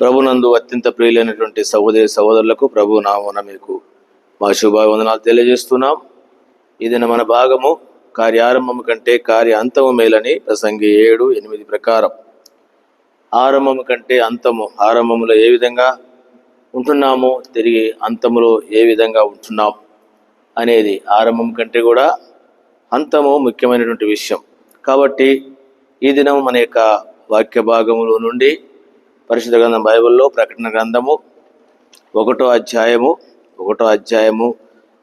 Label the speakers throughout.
Speaker 1: ప్రభునందు అత్యంత ప్రియులైనటువంటి సహోదరి సహోదరులకు ప్రభు నామన మీకు మా శుభావందనాలు తెలియజేస్తున్నాం. ఇది మన భాగము కార్యారంభము కంటే కార్య అంతము మేలని ప్రసంగి ఏడు ఎనిమిది ప్రకారం. ఆరంభము కంటే అంతము ఆరంభములో ఏ విధంగా ఉంటున్నాము తిరిగి అంతములో ఏ విధంగా ఉంటున్నాం అనేది ఆరంభం కంటే కూడా అంతము ముఖ్యమైనటువంటి విషయం. కాబట్టి ఈ దినం మన యొక్క వాక్య భాగములో నుండి పరిశుద్ధ గ్రంథం బైబిల్లో ప్రకటన గ్రంథము ఒకటో అధ్యాయము ఒకటో అధ్యాయము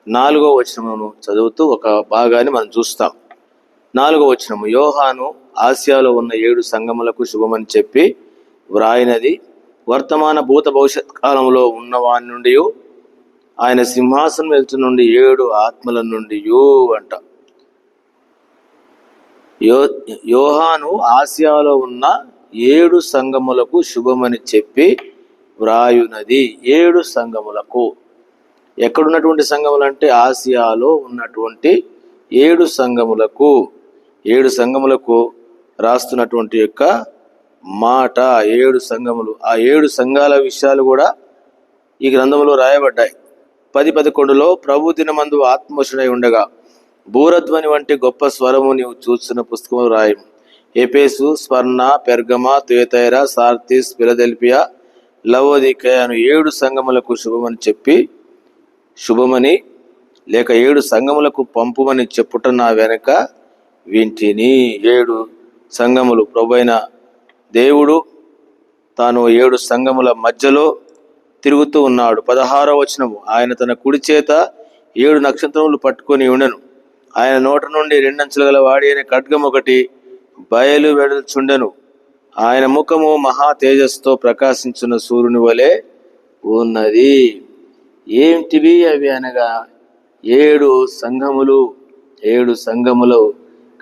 Speaker 1: నాలుగో వచనమును చదువుతూ ఒక భాగాన్ని మనం చూస్తాం. నాలుగో వచనము యోహాను ఆసియాలో ఉన్న ఏడు సంగములకు శుభమని చెప్పి వ్రాయినది. వర్తమాన భూత భవిష్యత్ కాలంలో ఉన్నవాని నుండి ఆయన సింహాసనం వెళ్తు నుండి ఏడు ఆత్మల నుండి యూ అంట. యో యోహాను ఆసియాలో ఉన్న ఏడు సంఘములకు శుభమని చెప్పి వ్రాయునది. ఏడు సంఘములకు ఎక్కడున్నటువంటి సంఘములు అంటే ఆసియాలో ఉన్నటువంటి ఏడు సంఘములకు ఏడు సంఘములకు రాస్తున్నటువంటి యొక్క మాట ఏడు సంఘములు ఆ ఏడు సంఘాల విషయాలు కూడా ఈ గ్రంథంలో రాయబడ్డాయి. పది పదకొండులో ప్రభు దినమందు ఆత్మోషుడై ఉండగా భూరధ్వని వంటి గొప్ప స్వరము నీవు చూస్తున్న పుస్తకము రాయము. ఎపేసు స్వర్ణ పెర్గమ తుయతైర సార్తిస్ ఫిలదెల్పియా లవోదికయ అను ఏడు సంగములకు శుభమని చెప్పి శుభమని లేక ఏడు సంగములకు పంపుమని చెప్పుట నా వెనక వింటిని. ఏడు సంగములు ప్రభైన దేవుడు తాను ఏడు సంగముల మధ్యలో తిరుగుతూ ఉన్నాడు. పదహారో వచనము. ఆయన తన కుడి చేత ఏడు నక్షత్రములు పట్టుకొని ఉండను. ఆయన నోట నుండి రెండంచులు గల వాడి అనే ఖడ్గం ఒకటి బయలు వెడల్చుండెను ఆయన ముఖము మహా తేజస్తో ప్రకాశించిన సూర్యుని వలె ఉన్నది. ఏంటివి అవి అనగా? ఏడు సంఘములు ఏడు సంఘములు.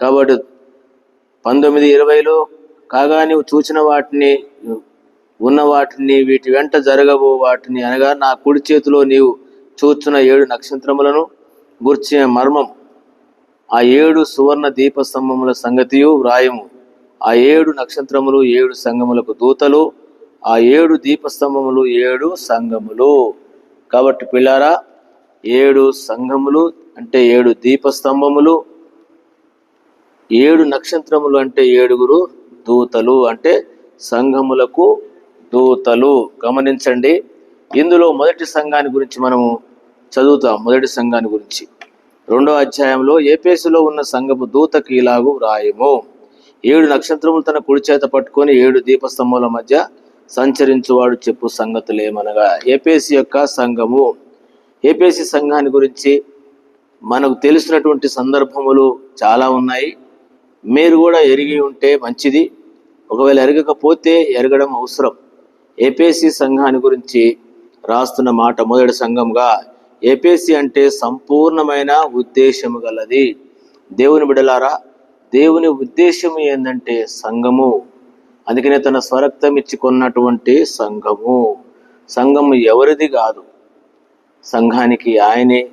Speaker 1: కాబట్టి పంతొమ్మిది ఇరవైలో కాగా నీవు చూచిన వాటిని ఉన్న వాటిని వీటి వెంట జరగబో వాటిని అనగా నా కుడి చేతిలో నీవు చూచిన ఏడు నక్షత్రములను గుర్చిన మర్మం ఆ ఏడు సువర్ణ దీప స్తంభముల సంగతియు వ్రాయము. ఆ ఏడు నక్షత్రములు ఏడు సంగములకు దూతలు ఆ ఏడు దీపస్తంభములు ఏడు సంఘములు కాబట్టి పిల్లారా ఏడు సంఘములు అంటే ఏడు దీపస్తంభములు ఏడు నక్షత్రములు అంటే ఏడుగురు దూతలు అంటే సంఘములకు దూతలు. గమనించండి ఇందులో మొదటి సంఘాన్ని గురించి మనము చదువుతాం మొదటి సంఘాన్ని గురించి. రెండో అధ్యాయంలో ఏపేసులో ఉన్న సంగపు దూతకి ఇలాగు వ్రాయము. ఏడు నక్షత్రములు తన కుడి చేత పట్టుకొని ఏడు దీపస్తంభముల మధ్య సంచరించువాడు చెప్పు సంగతులు ఏమనగా ఏపేసి యొక్క సంఘము. ఏపేసి సంఘాన్ని గురించి మనకు తెలిసినటువంటి సందర్భములు చాలా ఉన్నాయి. మీరు కూడా ఎరిగి ఉంటే మంచిది. ఒకవేళ ఎరగకపోతే ఎరగడం అవసరం. ఏపీసీ సంఘాన్ని గురించి రాస్తున్న మాట మొదటి సంఘంగా ఏపీసీ అంటే సంపూర్ణమైన ఉద్దేశము గలది. దేవుని బిడలారా దేవుని ఉద్దేశం ఏంటంటే సంఘము. అందుకనే తన స్వరక్తం ఇచ్చి కొన్నటువంటి సంఘము. సంఘము ఎవరిది కాదు. సంఘానికి ఆయనే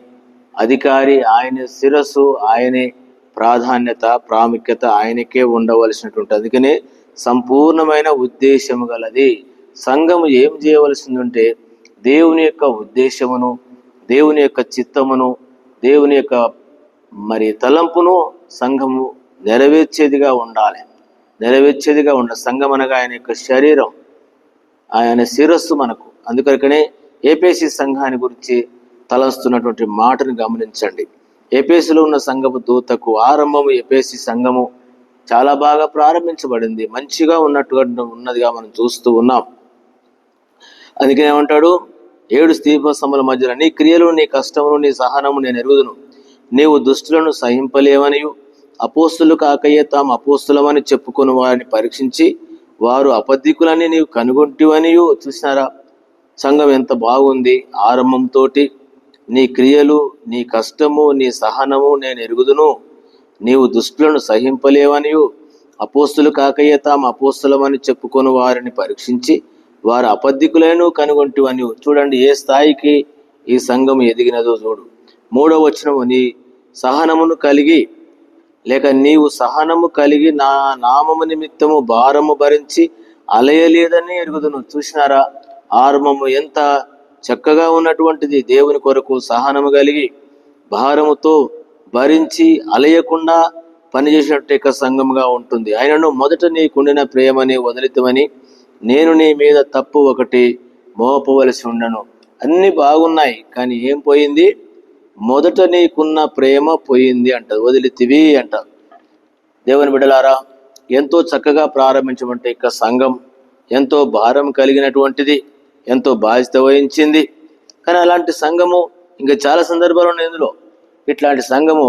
Speaker 1: అధికారి ఆయనే శిరస్సు ఆయనే ప్రాధాన్యత ప్రాముఖ్యత ఆయనకే ఉండవలసినటువంటి. అందుకనే సంపూర్ణమైన ఉద్దేశము గలది. సంఘము ఏం చేయవలసిందంటే దేవుని యొక్క ఉద్దేశమును దేవుని యొక్క చిత్తమును దేవుని యొక్క మరి తలంపును సంఘము నెరవేర్చేదిగా ఉండాలి. నెరవేర్చేదిగా ఉండ సంఘం అనగా ఆయన యొక్క శరీరం ఆయన శిరస్సు మనకు. అందుకనే ఏపీసీ సంఘాన్ని గురించి తలస్తున్నటువంటి మాటను గమనించండి. ఏపీసీలో ఉన్న సంఘపు దూతకు ఆరంభము ఏపీసీ సంఘము చాలా బాగా ప్రారంభించబడింది. మంచిగా ఉన్నట్టుగా ఉన్నదిగా మనం చూస్తూ ఉన్నాం. అందుకనే ఏమంటాడు? ఏడు స్తీపస్తంభుల మధ్యలో నీ క్రియలు నీ కష్టమును నీ సహనము నేను ఎరుగుదును. నీవు దుష్టులను సహింపలేవనియు. అపోస్తులు కాకయ్యే తాము అపోస్తులమని చెప్పుకుని వారిని పరీక్షించి వారు అబద్ధికులని నీవు కనుగొంటివనియు. చూసినారా? సంఘం ఎంత బాగుంది. ఆరంభంతో నీ క్రియలు నీ కష్టము నీ సహనము నేను ఎరుగుదును. నీవు దుష్టులను సహింపలేవనియు. అపోస్తులు కాకయ్యే తాము అపోస్తులమని చెప్పుకొని వారిని పరీక్షించి వారు అబద్ధికులను కనుగొంటివని చూడండి ఏ స్థాయికి ఈ సంఘం ఎదిగినదో చూడు. మూడవ వచనము నీ సహనమును కలిగి లేక నీవు సహనము కలిగి నా నామము నిమిత్తము భారము భరించి అలయలేదని ఎరుగుదును. చూసినారా? ఆరంభము ఎంత చక్కగా ఉన్నటువంటిది. దేవుని కొరకు సహనము కలిగి భారముతో భరించి అలయకుండా పనిచేసినట్టు యొక్క సంఘముగా ఉంటుంది. ఆయనను మొదట నీకుండిన ప్రేమని వదిలితమని నేను నీ మీద తప్పు ఒకటి మోపవలసి ఉండను. అన్ని బాగున్నాయి కానీ ఏం పోయింది? మొదట నీకున్న ప్రేమ పోయింది అంట వదిలితివి అంట. దేవుని బిడ్డలారా ఎంతో చక్కగా ప్రారంభించమంటే ఇక సంఘం ఎంతో భారం కలిగినటువంటిది ఎంతో బాధ్యత వహించింది. కానీ అలాంటి సంఘము ఇంకా చాలా సందర్భాలు ఉన్నాయి ఇందులో. ఇట్లాంటి సంఘము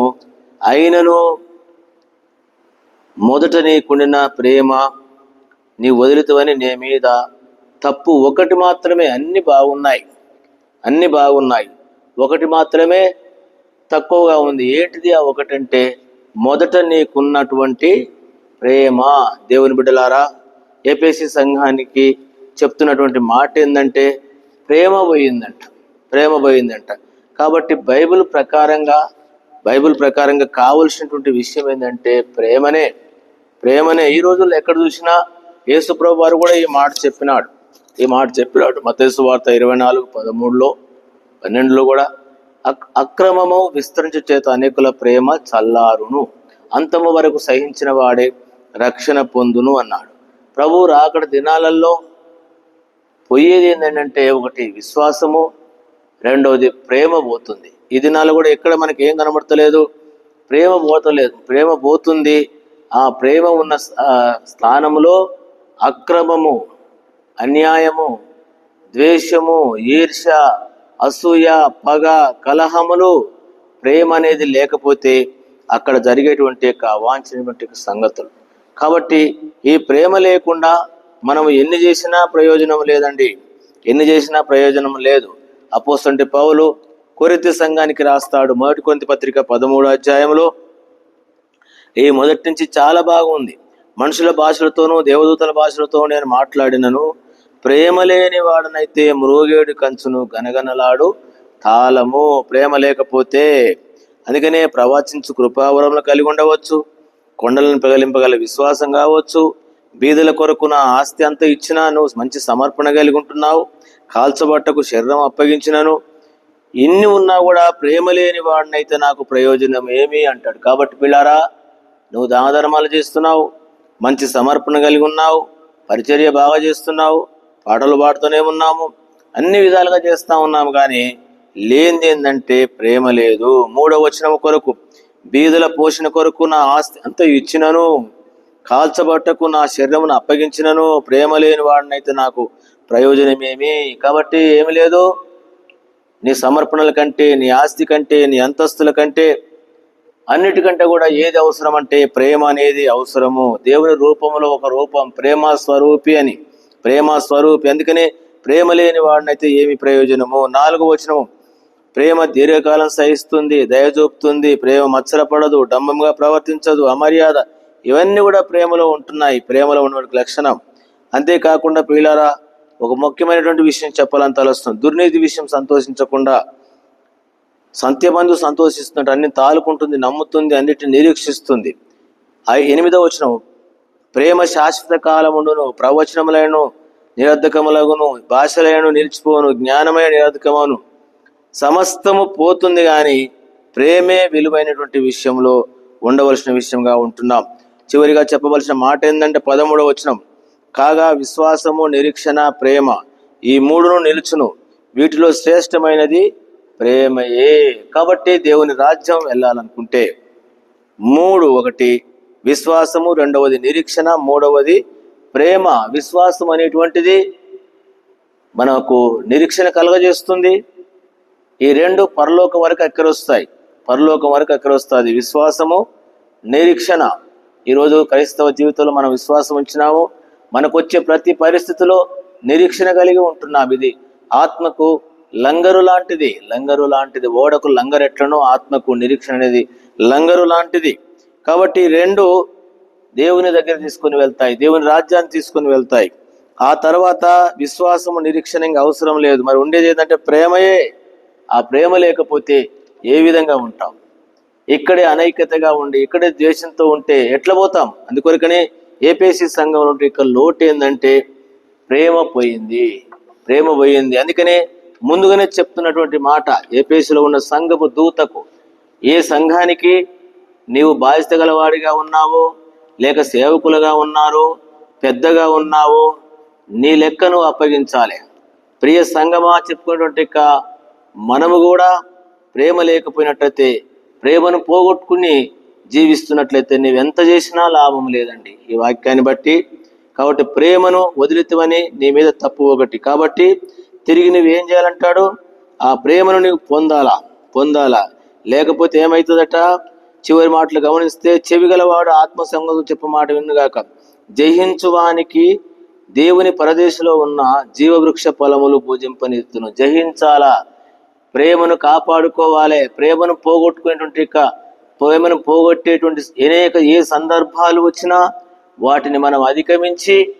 Speaker 1: అయినను మొదట నీకుండిన ప్రేమ నీ వదులుతావని నీ మీద తప్పు ఒకటి మాత్రమే అన్ని బాగున్నాయి. అన్ని బాగున్నాయి. ఒకటి మాత్రమే తక్కువగా ఉంది. ఏంటిది ఆ ఒకటంటే మొదట నీకున్నటువంటి ప్రేమ. దేవుని బిడ్డలారా ఏపీసీ సంఘానికి చెప్తున్నటువంటి మాట ఏంటంటే ప్రేమ పోయిందంట. ప్రేమ పోయిందంట. కాబట్టి బైబిల్ ప్రకారంగా బైబిల్ ప్రకారంగా కావలసినటువంటి విషయం ఏంటంటే ప్రేమనే. ప్రేమనే. ఈ రోజుల్లో ఎక్కడ చూసినా యేసుప్రభు వారు కూడా ఈ మాట చెప్పినాడు. ఈ మాట చెప్పినాడు. మతేసు వార్త ఇరవై నాలుగు పదమూడులో పన్నెండులో కూడా అక్ అక్రమము విస్తరించు చేత అనేకుల ప్రేమ చల్లారును. అంతము వరకు సహించిన వాడే రక్షణ పొందును అన్నాడు. ప్రభు రాకడ దినాలలో పోయేది ఏంటంటే ఒకటి విశ్వాసము రెండవది ప్రేమ పోతుంది. ఈ దినాలు కూడా ఎక్కడ మనకి ఏం కనబడతలేదు? ప్రేమ పోతలేదు. ప్రేమ పోతుంది. ఆ ప్రేమ ఉన్న స్థానంలో స్థానములో అక్రమము అన్యాయము ద్వేషము ఈర్ష అసూయ పగ కలహములు ప్రేమ అనేది లేకపోతే అక్కడ జరిగేటువంటి యొక్క అవాంఛనటువంటి సంగతులు. కాబట్టి ఈ ప్రేమ లేకుండా మనం ఎన్ని చేసినా ప్రయోజనం లేదండి. ఎన్ని చేసినా ప్రయోజనం లేదు. అపోసంటి పౌలు కొరిత సంఘానికి రాస్తాడు. మొదటి కొంత పత్రిక పదమూడు అధ్యాయంలో ఈ మొదటి నుంచి చాలా బాగుంది. మనుషుల భాషలతోనూ దేవదూతల భాషలతో నేను మాట్లాడినను. ప్రేమ లేని వాడనైతే మృగేడు కంచును గనగనలాడు తాళము. ప్రేమ లేకపోతే అందుకనే ప్రవచించు కృపావరములు కలిగి ఉండవచ్చు. కొండలను పగలింపగల విశ్వాసం కావచ్చు. బీదల కొరకు నా ఆస్తి అంతా ఇచ్చినా నువ్వు మంచి సమర్పణ కలిగి ఉంటున్నావు. కాల్చబట్టకు శరీరం అప్పగించినను. ఇన్ని ఉన్నా కూడా ప్రేమ లేని వాడినైతే నాకు ప్రయోజనం ఏమి అంటాడు. కాబట్టి పిల్లారా నువ్వు దానధర్మాలు చేస్తున్నావు. మంచి సమర్పణ కలిగి ఉన్నావు పరిచర్య బాగా చేస్తున్నావు పాటలు పాడుతూనే ఉన్నాము అన్ని విధాలుగా చేస్తూ ఉన్నాము కానీ లేనిది ఏంటంటే ప్రేమ లేదు. మూడవ వచనం కొరకు బీదుల పోషణ కొరకు నా ఆస్తి అంతా ఇచ్చినను కాల్చబట్టకు నా శరీరమును అప్పగించినను ప్రేమ లేని వాడినైతే నాకు ప్రయోజనమేమి? కాబట్టి ఏమి లేదు. నీ సమర్పణల కంటే నీ ఆస్తి కంటే నీ అంతస్తుల కంటే అన్నిటికంటే కూడా ఏది అవసరం అంటే ప్రేమ అనేది అవసరము. దేవుని రూపంలో ఒక రూపం ప్రేమ స్వరూపి అని. ప్రేమ స్వరూపి అందుకనే ప్రేమ లేని వాడినైతే ఏమి ప్రయోజనము? నాలుగు వచనము. ప్రేమ దీర్ఘకాలం సహిస్తుంది దయచూపుతుంది ప్రేమ మచ్చరపడదు డంబంగా ప్రవర్తించదు అమర్యాద. ఇవన్నీ కూడా ప్రేమలో ఉంటున్నాయి ప్రేమలో ఉన్నటువంటి లక్షణం. అంతేకాకుండా ప్రియులారా ఒక ముఖ్యమైనటువంటి విషయం చెప్పాలని తలస్తుంది. దుర్నీతి విషయం సంతోషించకుండా సంత్యబంధు సంతోషిస్తున్నట్టు అన్ని తాలుకుంటుంది నమ్ముతుంది అన్నిటిని నిరీక్షిస్తుంది. ఆ ఎనిమిదవ వచనం ప్రేమ శాశ్వత కాలముండును ప్రవచనములను నిరర్ధకములగును భాషలను నిలిచిపోను జ్ఞానమైన నిరర్ధకమును సమస్తము పోతుంది కానీ ప్రేమే విలువైనటువంటి విషయంలో ఉండవలసిన విషయంగా ఉంటున్నాం. చివరిగా చెప్పవలసిన మాట ఏంటంటే పదమూడవ వచనం. కాగా విశ్వాసము నిరీక్షణ ప్రేమ ఈ మూడును నిలుచును. వీటిలో శ్రేష్టమైనది ప్రేమయే. కాబట్టి దేవుని రాజ్యం వెళ్ళాలనుకుంటే మూడు ఒకటి విశ్వాసము రెండవది నిరీక్షణ మూడవది ప్రేమ. విశ్వాసం అనేటువంటిది మనకు నిరీక్షణ కలగజేస్తుంది. ఈ రెండు పరలోకం వరకు ఎక్కరొస్తాయి పరలోకం వరకు ఎక్కరొస్తుంది విశ్వాసము నిరీక్షణ. ఈరోజు క్రైస్తవ జీవితంలో మనం విశ్వాసం ఉంచినాము. మనకు వచ్చే ప్రతి పరిస్థితిలో నిరీక్షణ కలిగి ఉంటున్నాం ఇది. ఆత్మకు లంగరు లాంటిది. లంగరు లాంటిది. ఓడకు లంగరు ఎట్లనో ఆత్మకు నిరీక్షణ అనేది లంగరు లాంటిది. కాబట్టి రెండు దేవుని దగ్గర తీసుకొని వెళ్తాయి. దేవుని రాజ్యాన్ని తీసుకుని వెళ్తాయి. ఆ తర్వాత విశ్వాసము నిరీక్షణ ఇంకా అవసరం లేదు. మరి ఉండేది ఏంటంటే ప్రేమయే. ఆ ప్రేమ లేకపోతే ఏ విధంగా ఉంటాం? ఇక్కడే అనైక్యతగా ఉండి ఇక్కడే ద్వేషంతో ఉంటే ఎట్లా పోతాం? అందుకొరకనే ఏపీసీ సంఘం నుండి ఇక్కడ లోటు ఏంటంటే ప్రేమ పోయింది. ప్రేమ పోయింది. అందుకనే ముందుగానే చెప్తున్నటువంటి మాట ఏపీసీలో ఉన్న సంఘపు దూతకు ఏ సంఘానికి నీవు బాధ్యత గలవాడిగా ఉన్నావో లేక సేవకులుగా ఉన్నారో పెద్దగా ఉన్నావో నీ లెక్కను అప్పగించాలి. ప్రియ సంగమా చెప్పుకున్నటువంటి మనము కూడా ప్రేమ లేకపోయినట్లయితే ప్రేమను పోగొట్టుకుని జీవిస్తున్నట్లయితే నీవు ఎంత చేసినా లాభం లేదండి. ఈ వాక్యాన్ని బట్టి కాబట్టి ప్రేమను వదిలితమని నీ మీద తప్పు ఒకటి. కాబట్టి తిరిగి నువ్వు ఏం చేయాలంటాడు? ఆ ప్రేమను నువ్వు పొందాలా? పొందాలా? లేకపోతే ఏమవుతుందట చివరి మాటలు గమనిస్తే చెవిగలవాడు ఆత్మ సంగతి చెప్ప మాట విన్నుగాక జయించువానికి దేవుని పరదేశంలో ఉన్న జీవవృక్ష ఫలములు పూజింపనిస్తును జయించాలా? ప్రేమను కాపాడుకోవాలి. ప్రేమను పోగొట్టుకునేటువంటి యొక్క ప్రేమను పోగొట్టేటువంటి అనేక ఏ సందర్భాలు వచ్చినా వాటిని మనం అధిగమించి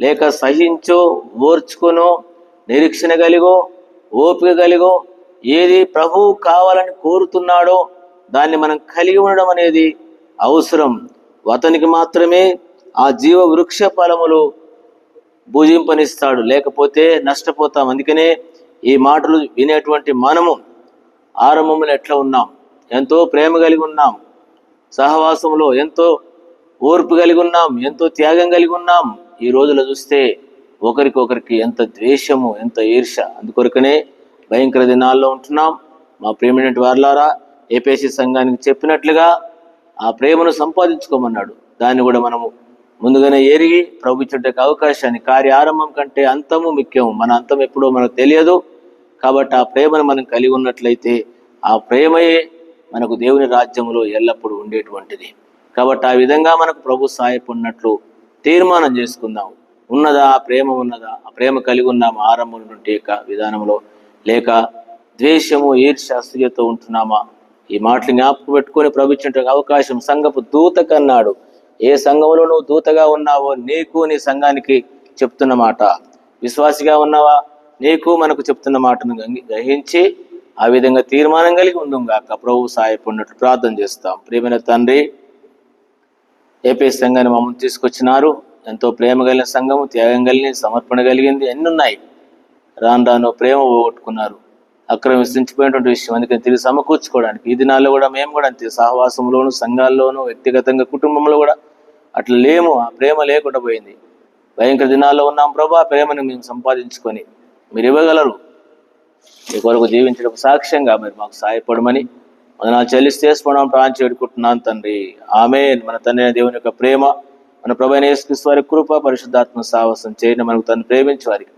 Speaker 1: లేక సహించో ఓర్చుకునో నిరీక్షణ కలిగో ఓపిక కలిగో ఏది ప్రభువు కావాలని కోరుతున్నాడో దాన్ని మనం కలిగి ఉండడం అనేది అవసరం. అతనికి మాత్రమే ఆ జీవ వృక్ష ఫలములు భుజింపనిస్తాడు లేకపోతే నష్టపోతాం. అందుకనే ఈ మాటలు వినేటువంటి మనము ఆరంభంలో ఎట్లా ఉన్నాం? ఎంతో ప్రేమ కలిగి ఉన్నాం. సహవాసంలో ఎంతో ఓర్పు కలిగి ఉన్నాం. ఎంతో త్యాగం కలిగి ఉన్నాం. ఈ రోజులో చూస్తే ఒకరికొకరికి ఎంత ద్వేషము ఎంత ఈర్ష అందుకొరకనే భయంకర దినాల్లో ఉంటున్నాం. మా ప్రేమినటువంటి వార్లారా ఏపీసీ సంఘానికి చెప్పినట్లుగా ఆ ప్రేమను సంపాదించుకోమన్నాడు. దాన్ని కూడా మనము ముందుగానే ఎరిగి ప్రభుత్వకి అవకాశాన్ని కార్య ఆరంభం కంటే అంతము ముఖ్యం మన అంతం ఎప్పుడో మనకు తెలియదు. కాబట్టి ఆ ప్రేమను మనం కలిగి ఉన్నట్లయితే ఆ ప్రేమయే మనకు దేవుని రాజ్యంలో ఎల్లప్పుడూ ఉండేటువంటిది. కాబట్టి ఆ విధంగా మనకు ప్రభు సాయపడినట్లు తీర్మానం చేసుకుందాం. ఉన్నదా ఆ ప్రేమ ఉన్నదా? ఆ ప్రేమ కలిగి ఉన్నామా ఆరంభం నుండి యొక్క విధానంలో. లేక ద్వేషము ఈర్ష్య ఉంటున్నామా? ఈ మాటలు జ్ఞాపకం పెట్టుకొని ప్రభుత్వం అవకాశం సంఘపు దూత కన్నాడు ఏ సంఘంలో నువ్వు దూతగా ఉన్నావో నీకు నీ సంఘానికి చెప్తున్న మాట. విశ్వాసిగా ఉన్నావా? నీకు మనకు చెప్తున్న మాటను గ్రహించి ఆ విధంగా తీర్మానం కలిగి ఉందాం ప్రభు సాయపడినట్లు ప్రార్థన చేస్తాం. ప్రియమైన తండ్రి ఏపీ సంఘాన్ని మమ్మల్ని తీసుకొచ్చినారు? ఎంతో ప్రేమ కలిగిన సంఘము త్యాగం కలిగింది సమర్పణ కలిగింది. ఎన్ని ఉన్నాయి రాను రాను ప్రేమ పోగొట్టుకున్నారు. అక్రమ విస్తరించిపోయినటువంటి విషయం. అందుకని తిరిగి సమకూర్చుకోవడానికి ఈ దినాల్లో కూడా మేము కూడా అంతే. సహవాసంలోను సంఘాల్లోనూ వ్యక్తిగతంగా కుటుంబంలో కూడా అట్లా లేము. ఆ ప్రేమ లేకుండా పోయింది. భయంకర దినాల్లో ఉన్నాం ప్రభా. ఆ ప్రేమను మేము సంపాదించుకొని మీరు ఇవ్వగలరు. మీ కొరకు జీవించడం సాక్ష్యంగా మీరు మాకు సహాయపడమని వందనాలు చెల్లిస్తే స్మరణం ప్రాంచి వేడుకుంటున్నాను తండ్రి. ఆమె మన తండ్రి దేవుని యొక్క ప్రేమ మన ప్రభైన యేసుక్రీస్తు వారి కృప పరిశుద్ధాత్మ సాహసం చేయడం మనకు తను ప్రేమించి వారికి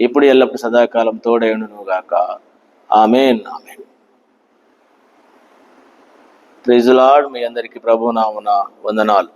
Speaker 1: ఇప్పుడు ఎల్లప్పుడు సదాకాలం తోడైండును గాక. Amen amen. ప్రిజులాడ్ మీ అందరికీ ప్రభు నామున వందనాలు.